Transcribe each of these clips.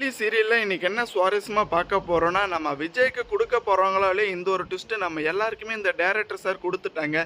TV சீரியலில் இன்றைக்கி என்ன சுவாரஸ்யமாக பார்க்க போகிறோன்னா நம்ம விஜய்க்கு கொடுக்க போகிறவங்களாலே இந்த ஒரு ட்விஸ்ட்டு நம்ம எல்லாருக்குமே இந்த டேரக்டர் சார் கொடுத்துட்டாங்க.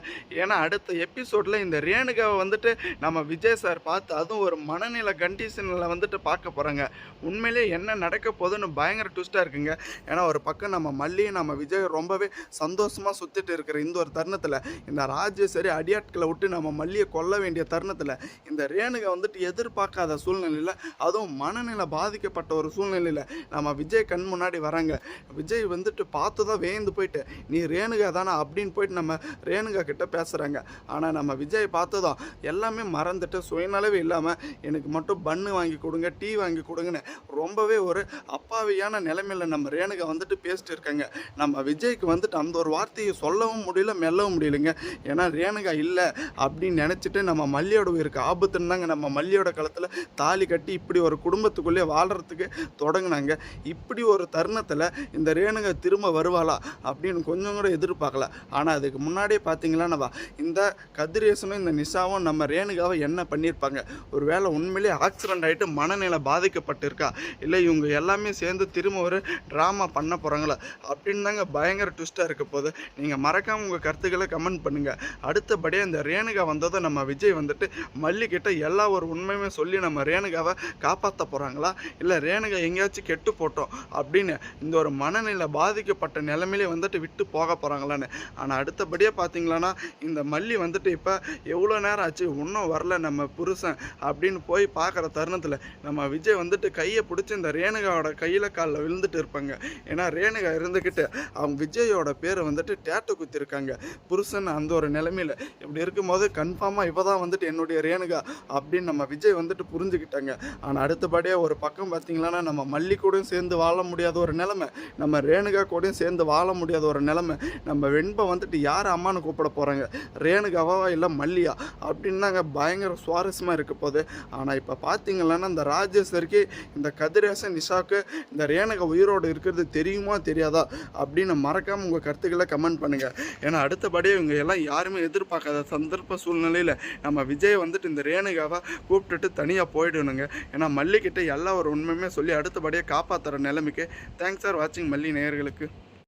ஏன்னா அடுத்த எபிசோடில் இந்த ரேணுகாவை வந்துட்டு நம்ம விஜய் சார் பார்த்து அதுவும் ஒரு மனநிலை கண்டிஷனில் வந்துட்டு பார்க்க போகிறாங்க உண்மையிலே என்ன நடக்க போகுதுன்னு பயங்கர ட்விஸ்ட்டாக இருக்குங்க. ஏன்னா ஒரு பக்கம் நம்ம மல்லியை நம்ம விஜய் ரொம்பவே சந்தோஷமாக சுற்றிட்டு இருக்கிற இந்த ஒரு தருணத்தில் இந்த ராஜேஸ்வரி அடியாட்களை விட்டு நம்ம மல்லியை கொல்ல வேண்டிய தருணத்தில் இந்த ரேணுகா வந்துட்டு எதிர்பார்க்காத சூழ்நிலையில் அதுவும் மனநிலை பாதிக்கப்பட்ட ஒரு சூழ்நிலையில் நம்ம விஜய் கண் முன்னாடி வராங்க. விஜய் வந்துட்டு பார்த்து தான் வேந்து போயிட்டு நீ ரேணுகா தானே? அப்படின்னு போயிட்டு நம்ம ரேணுகா கிட்ட பேசுகிறாங்க ஆனால் நம்ம விஜய் பார்த்ததும் எல்லாமே மறந்துட்டு சுயநலவே இல்லாமல் எனக்கு மட்டும் பன்னு வாங்கி கொடுங்க டீ வாங்கி கொடுங்கன்னு ரொம்பவே ஒரு அப்பாவியான நிலைமையில் நம்ம ரேணுகா வந்துட்டு பேசிட்டு இருக்காங்க. நம்ம விஜய்க்கு வந்துட்டு அந்த ஒரு வார்த்தையை சொல்லவும் முடியல மெல்லவும் முடியலைங்க. ஏன்னா ரேணுகா இல்லை அப்படின்னு நினச்சிட்டு நம்ம மல்லியோட உயிருக்கு ஆபத்துன்னு தாங்க நம்ம மல்லியோட களத்தில் தாலி கட்டி இப்படி ஒரு குடும்பத்துக்குள்ளே வாழ்கிறதுக்கு தொடங்கினாங்க. இப்படி ஒரு தருணத்தில் இந்த ரேணுகா திரும்ப வருவாளா அப்படின்னு கொஞ்சம் கூட எதிர்பார்க்கல. ஆனால் அதுக்கு முன்னாடியே பார்த்தீங்களானவா இந்த கதிரேசனும் இந்த நிஷாவும் நம்ம ரேணுகாவை என்ன பண்ணியிருப்பாங்க ஒரு வேளை உண்மையிலேயே ஆக்சிடென்ட் ஆகிட்டு மனநிலை பாதிக்கப்பட்டிருக்கா? இல்லை இவங்க எல்லாமே சேர்ந்து திரும்ப ஒரு ட்ராமா பண்ண போகிறாங்களா அப்படின்னு தாங்க பயங்கர ட்விஸ்ட்டாக இருக்க போது நீங்கள் மறக்காமல் உங்கள் கருத்துக்களை கமெண்ட் பண்ணுங்கள் அடுத்தபடியாக இந்த ரேணுகா வந்ததும் நம்ம விஜய் வந்துட்டு மல்லிக்கிட்ட எல்லா ஒரு உண்மையுமே சொல்லி நம்ம ரேணுகாவை காப்பாற்ற போகிறாங்களா இல்லை ரேணுகா எங்கேயாச்சும் கெட்டு போட்டோம் அப்படின்னு இந்த ஒரு மனநிலை பாதிக்கப்பட்ட நிலைமையிலே வந்துட்டு விட்டு போக போகிறாங்களான்னு ஆனால் அடுத்தபடியாக பார்த்தீங்களான்னா இந்த மல்லி வந்துட்டு இப்போ எவ்வளோ நேரம் ஆச்சு இன்னும் வரல நம்ம புருஷன் அப்படின்னு போய் பார்க்குற தருணத்தில் நம்ம விஜய் வந்துட்டு கையை பிடிச்சி இந்த ரேணுகாவோட கையில் காலில் விழுந்துட்டு இருப்பாங்க. ஏன்னா ரேணுகா இருந்துக்கிட்டு அவங்க விஜயோட பேரை வந்துட்டு டேட்டு குத்திருக்காங்க. புருஷன் அந்த ஒரு நிலைமையில் இப்படி இருக்கும்போது கன்ஃபார்மாக இப்போ தான் வந்துட்டு என்னுடைய ரேணுகா அப்படின்னு நம்ம விஜய் வந்துட்டு புரிஞ்சுக்கிட்டாங்க. ஆனால் அடுத்தபடியாக ஒரு பக்கம் பார்த்தீங்கன்னா நம்ம மல்லி கூடயும் சேர்ந்து வாழ முடியாத ஒரு நிலமை நம்ம ரேணுகா கூடயும் சேர்ந்து வாழ முடியாத ஒரு நிலமை நம்ம வெண்பை வந்துட்டு யார் அம்மான்னு கூப்பிட போகிறாங்க ரேணுகாவா இல்லை மல்லியா? அப்படின்னாங்க பயங்கர சுவாரஸ்யமாக இருக்க போகுது ஆனால் இப்போ பார்த்தீங்கன்னா இந்த ராஜேஸ்வரிக்கு இந்த கதிரேசன் நிஷாவுக்கு இந்த ரேணுகா உயிரோடு இருக்கிறது தெரியுமா தெரியாதா? அப்படின்னு மறக்காமல் உங்கள் கருத்துக்களை கமெண்ட் பண்ணுங்கள் ஏன்னா அடுத்தபடியே இவங்க எல்லாம் யாருமே எதிர்பார்க்காத சந்தர்ப்ப சூழ்நிலையில் நம்ம விஜய் வந்துட்டு இந்த ரேணுகாவை கூப்பிட்டுட்டு தனியாக போயிடணுங்க. ஏன்னா மல்லிக்கிட்ட எல்லா ஒரு உண்மையுமே சொல்லி அடுத்தபடியாக காப்பாற்றுற நிலைமைக்கு. தேங்க்ஸ் ஃபார் வாட்சிங் மல்லி நேயர்களுக்கு.